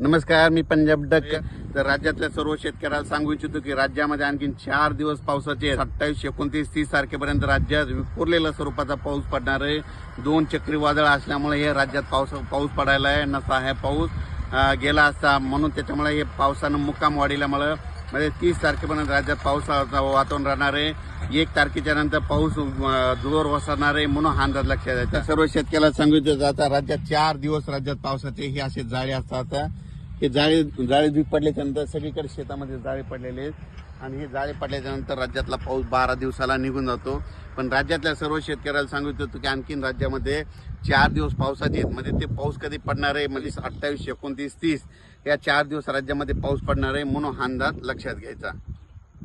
नमस्कार मी पंजाब डक. तर राज्यातल्या सर्व शेतकऱ्याला सांगू इच्छितो की राज्यामध्ये आणखी चार दिवस पावसाचे सत्तावीस एकोणतीस तीस तारखेपर्यंत राज्यात विखुरलेल्या स्वरूपाचा पाऊस पडणार आहे. दोन चक्रीवादळ असल्यामुळे हे राज्यात पाऊस पाऊस पडायला आहे नसा आहे पाऊस. गेला असता म्हणून त्याच्यामुळे हे पावसानं मुक्काम वाढल्यामुळं म्हणजे तीस तारखेपर्यंत राज्यात पावसाचं वातावरण राहणार आहे. एक तारखेच्या नंतर पाऊस जोर वसरणार आहे म्हणून हा अंदाज लक्षात द्यायचा सर्व शेतकऱ्याला सांगितलं जातं राज्यात चार दिवस राज्यात पावसाचे हे असे जाळे असतात. हे जाळे जाळे बी पडल्याच्या नंतर सगळीकडे शेतामध्ये जाळे पडलेले आहेत. आणि हे जाळे पडल्याच्या नंतर राज्यातला पाऊस बारा दिवसाला निघून जातो. पण राज्यातल्या सर्व शेतकऱ्याला सांगू इच्छितो की आणखीन राज्यामध्ये चार दिवस पावसाचे आहेत म्हणजे ते पाऊस कधी पडणार आहे? म्हणजे अठ्ठावीस एकोणतीस तीस या चार दिवस राज्यामध्ये पाऊस पडणार आहे म्हणून हा अंदाज लक्षात घ्यायचा.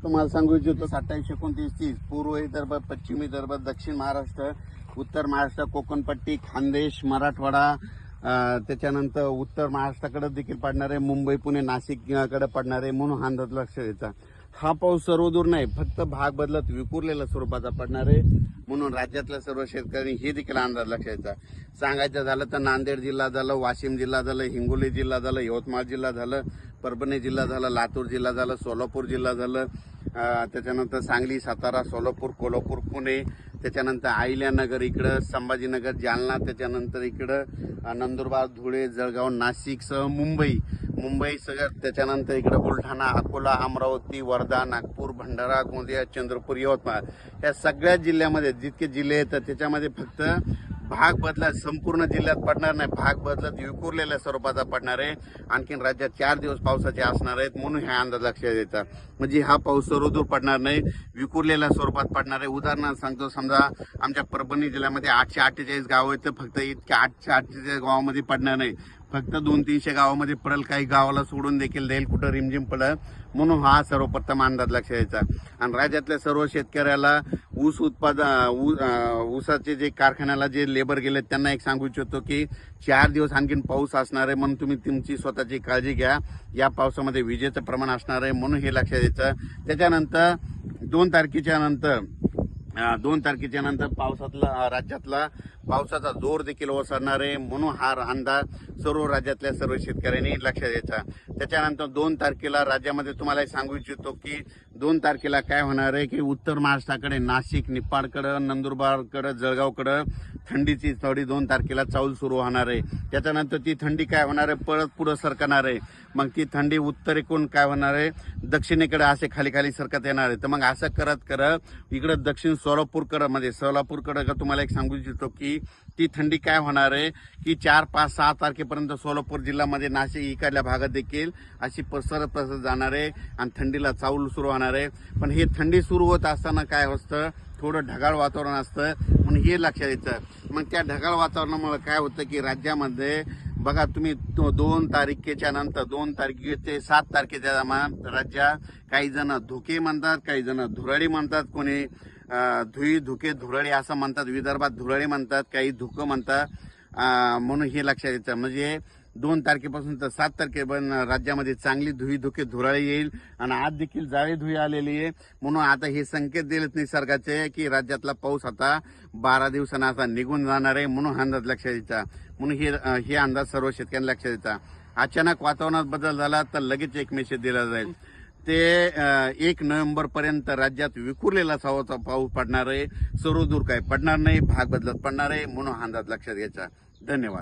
तुम्हाला सांगू इच्छितो अठ्ठावीस एकोणतीस तीस पूर्व विदर्भ पश्चिम विदर्भ दक्षिण महाराष्ट्र उत्तर महाराष्ट्र कोकणपट्टी खानदेश मराठवाडा त्याच्यानंतर उत्तर महाराष्ट्राकडे देखील पडणार आहे. मुंबई पुणे नाशिककडे पडणार आहे म्हणून अंदाज लक्ष द्यायचा. हा पाऊस सर्वदूर नाही फक्त भाग बदलत विखुरलेल्या स्वरूपाचा पडणार आहे म्हणून राज्यातल्या सर्व शेतकऱ्यांनी हे देखील अंदाज लक्षायचा द्यायचा. सांगायचं झालं तर नांदेड जिल्हा झालं वाशिम जिल्हा झालं हिंगोली जिल्हा झालं यवतमाळ जिल्हा झालं परभणी जिल्हा झाला लातूर जिल्हा झाला सोलापूर जिल्हा झालं. त्याच्यानंतर सांगली सातारा सोलापूर कोल्हापूर पुणे त्याच्यानंतर आयल्यानगर इकडं संभाजीनगर जालना त्याच्यानंतर इकडं नंदुरबार धुळे जळगाव नाशिकसह मुंबई. मुंबई सगळं त्याच्यानंतर इकडं बुलढाणा अकोला अमरावती वर्धा नागपूर भंडारा गोंदिया चंद्रपूर यवतमाळ. या सगळ्या जिल्ह्यामध्ये जितके जिल्हे येतात त्याच्यामध्ये फक्त भाग बदलत संपूर्ण जिल्ह्यात पडणार नाही. भाग बदलत विखुरलेल्या स्वरूपाचा पडणार आहे. आणखीन राज्यात चार दिवस पावसाचे असणार आहेत म्हणून हे अंदाज लक्षात येतात म्हणजे हा पाऊस सर्वदूर पडणार नाही. विखुरलेल्या स्वरूपात पडणार आहे. उदाहरणार्थ सांगतो समजा आमच्या परभणी जिल्ह्यामध्ये आठशे अठ्ठेचाळीस गाव आहेत तर फक्त इतक्या आठशे अठ्ठेचाळीस गावामध्ये पडणार नाही. फक्त दोन तीनशे गावामध्ये पडेल काही गावाला सोडून देखील देईल कुठं रिमझिम पडेल म्हणून हा सर्वप्रथम अंदाज लक्ष द्यायचा. आणि राज्यातल्या सर्व शेतकऱ्याला ऊस उत्पादन ऊसाचे जे कारखान्याला जे लेबर गेले त्यांना एक सांगू इच्छितो की चार दिवस आणखीन पाऊस असणार आहे म्हणून तुम्ही तुमची स्वतःची काळजी घ्या. या पावसामध्ये विजेचं प्रमाण असणार आहे म्हणून हे लक्षात द्यायचं. त्याच्यानंतर दोन तारखेच्या नंतर दोन तारखेच्या नंतर पावसातला राज्यातला पावसाचा जोर देखील ओसरणार आहे म्हणून हा अंदाज सर्व राज्यातल्या सर्व शेतकऱ्यांनी लक्षात द्यायचा त्याच्यानंतर दोन तारखेला राज्यामध्ये तुम्हाला एक सांगू इच्छितो की दोन तारखेला काय होणार आहे की उत्तर महाराष्ट्राकडे नाशिक निपाडकडं नंदुरबारकडं जळगावकडं थंडीची थोडी दोन तारखेला चाऊल सुरू होणार आहे. त्याच्यानंतर ती थंडी काय होणार आहे? परत पुढं सरकणार आहे. मग ती थंडी उत्तरेकडून काय होणार आहे? दक्षिणेकडे असे खाली खाली सरकत येणार आहे. तर मग असं करत करत इकडं दक्षिण सोलापूरकडं म्हणजे सोलापूरकडं तुम्हाला एक सांगू इच्छितो की ती थंडी काय होणार आहे? की चार पाच सहा तारखेपर्यंत सोलापूर जिल्ह्यामध्ये नाशिक इकडल्या भागात देखील अशी पसरत पसरत जाणार आहे आणि थंडीला चावल सुरू होणार आहे. पण हे थंडी सुरू होत असताना काय असतं? थोडं ढगाळ वातावरण असतं म्हणून हे लक्षात येतं. मग त्या ढगाळ वातावरणामुळे काय होतं की राज्यामध्ये बघा तुम्ही दोन तारखेच्या नंतर दोन तारखे ते सात तारखेच्या राज्यात काही जण धोके म्हणतात काही जण धुराळी म्हणतात कोणी. धुई धुके धुरळे असं म्हणतात विदर्भात धुरळे म्हणतात काही धुकं म्हणतात. म्हणून हे लक्षात येतं. म्हणजे दोन तारखेपासून तर सात तारखेपर्यंत राज्यामध्ये चांगली धुई धुके धुराळी येईल आणि आज देखील जाळी धुई आलेली आहे. म्हणून आता हे संकेत दिलेत निसर्गाचे की राज्यातला पाऊस आता बारा दिवसांना असा निघून जाणार आहे म्हणून अंदाज लक्षात यायचा म्हणून हे हे अंदाज सर्व शेतकऱ्यांना लक्षात येतात अचानक वातावरणात बदल झाला तर लगेच एक मेसेज दिला जाईल. ते एक नोव्हेंबर पर्यंत राज्यात विखुरलेला सावाचा पाऊस पडणार आहे. सर्वदूर काही काय पडणार नाही भाग बदलत पडणार आहे म्हणून हा अंदाज लक्षात घ्यायचा. धन्यवाद.